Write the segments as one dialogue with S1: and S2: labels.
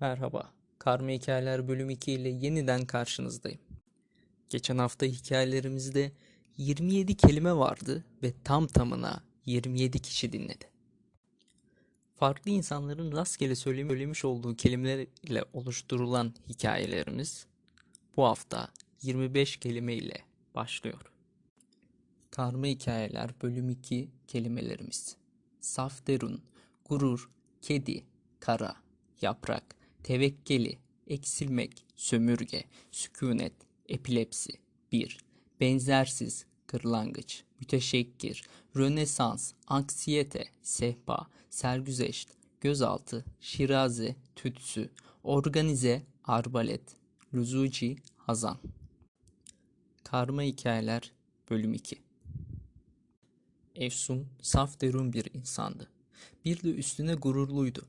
S1: Merhaba, Karma Hikayeler bölüm 2 ile yeniden karşınızdayım. Geçen hafta hikayelerimizde 27 kelime vardı ve tam tamına 27 kişi dinledi. Farklı insanların rastgele söylemi- söylemiş olduğu kelimeler ile oluşturulan hikayelerimiz bu hafta 25 kelime ile başlıyor. Karma Hikayeler bölüm 2 kelimelerimiz. Saf derun, gurur, kedi, kara, yaprak, tevekkeli, eksilmek, sömürge, sükunet, epilepsi. 1. Benzersiz, kırlangıç, müteşekkir, rönesans, anksiyete, sehpa, sergüzeşt, gözaltı, şiraze, tütsü, organize, arbalet, lüzuci, hazan. Karma Hikayeler Bölüm 2 Efsun, saf derun bir insandı. Bir de üstüne gururluydu.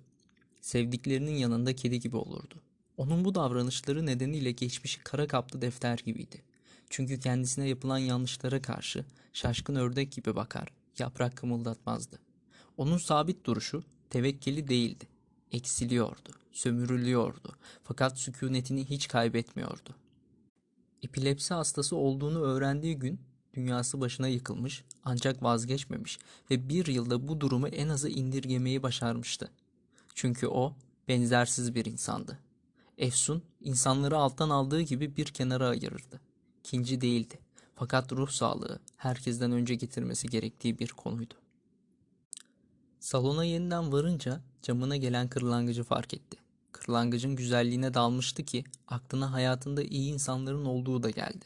S1: Sevdiklerinin yanında kedi gibi olurdu. Onun bu davranışları nedeniyle geçmişi kara kaplı defter gibiydi. Çünkü kendisine yapılan yanlışlara karşı şaşkın ördek gibi bakar, yaprak kımıldatmazdı. Onun sabit duruşu tevekkeli değildi. Eksiliyordu, sömürülüyordu. Fakat sükunetini hiç kaybetmiyordu. Epilepsi hastası olduğunu öğrendiği gün dünyası başına yıkılmış ancak vazgeçmemiş ve bir yılda bu durumu en aza indirgemeyi başarmıştı. Çünkü o benzersiz bir insandı. Efsun insanları alttan aldığı gibi bir kenara ayırırdı. Kinci değildi. Fakat ruh sağlığı herkesten önce getirmesi gerektiği bir konuydu. Salona yeniden varınca camına gelen kırlangıcı fark etti. Kırlangıcın güzelliğine dalmıştı ki aklına hayatında iyi insanların olduğu da geldi.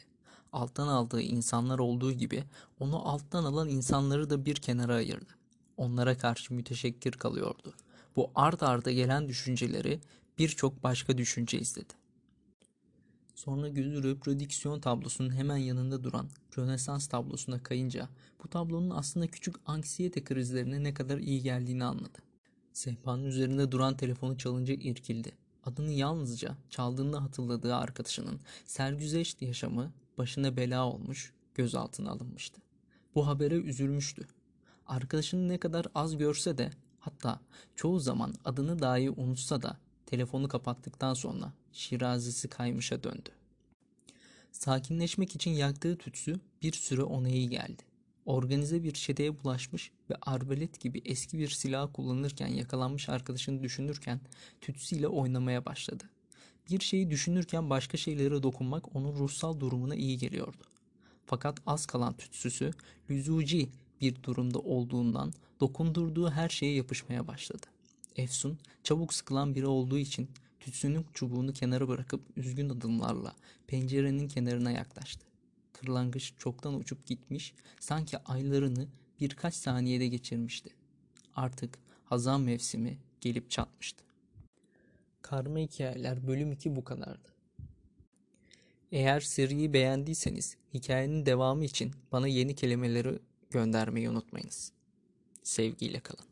S1: Alttan aldığı insanlar olduğu gibi onu alttan alan insanları da bir kenara ayırdı. Onlara karşı müteşekkir kalıyordu. Bu ard arda gelen düşünceleri birçok başka düşünce izledi. Sonra gözü reprodüksiyon tablosunun hemen yanında duran Rönesans tablosuna kayınca bu tablonun aslında küçük anksiyete krizlerine ne kadar iyi geldiğini anladı. Sehpanın üzerinde duran telefonu çalınca irkildi. Adını yalnızca çaldığında hatırladığı arkadaşının sergüzeşt yaşamı başına bela olmuş, gözaltına alınmıştı. Bu habere üzülmüştü. Arkadaşını ne kadar az görse de hatta çoğu zaman adını dahi unutsa da telefonu kapattıktan sonra şirazesi kaymışa döndü. Sakinleşmek için yaktığı tütsü bir süre ona iyi geldi. Organize bir çeteye bulaşmış ve arbalet gibi eski bir silah kullanırken yakalanmış arkadaşını düşünürken tütsüyle oynamaya başladı. Bir şeyi düşünürken başka şeylere dokunmak onun ruhsal durumuna iyi geliyordu. Fakat az kalan tütsüsü lüzuci bir durumda olduğundan dokundurduğu her şeye yapışmaya başladı. Efsun çabuk sıkılan biri olduğu için tütsünün çubuğunu kenara bırakıp üzgün adımlarla pencerenin kenarına yaklaştı. Kırlangıç çoktan uçup gitmiş, sanki aylarını birkaç saniyede geçirmişti. Artık hazan mevsimi gelip çatmıştı. Karma Hikayeler bölüm 2 bu kadardı. Eğer seriyi beğendiyseniz hikayenin devamı için bana yeni kelimeleri göndermeyi unutmayınız. Sevgiyle kalın.